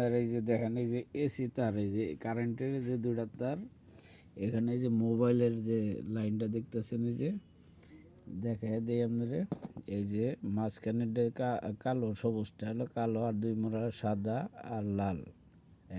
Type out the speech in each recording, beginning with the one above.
আপনার এই যে দেখেন, এই যে এসি তার, এই যে কারেন্টের যে দুইটা তার, এখানে যে মোবাইলের যে লাইনটা দেখতেছেন, এই যে দেখা দেয় আপনারা, এই যে মাঝখানের কালো সবুজটা হলো কালো আর দুই মোড়া সাদা আর লাল।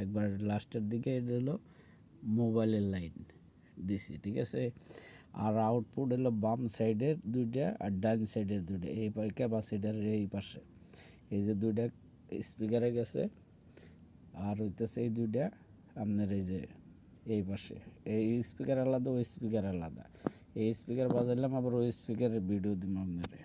একবার লাস্টের দিকে এটা হলো মোবাইলের লাইন দিছি, ঠিক আছে? আর আউটপুট হলো বাম সাইডের দুইটা আর ডান সাইডের দুইটা, এই পাশে ক্যাপাসিটারের এই পাশে। এই যে দুইটা স্পিকারে গেছে। আর হইতেছে এই দুইটা আপনার এই যে এই পাশে। এই স্পিকার আলাদা, ওই স্পিকার আলাদা। এই স্পিকার বাজাইলাম, আবার ওই স্পিকারের ভিডিও দিব আপনারে।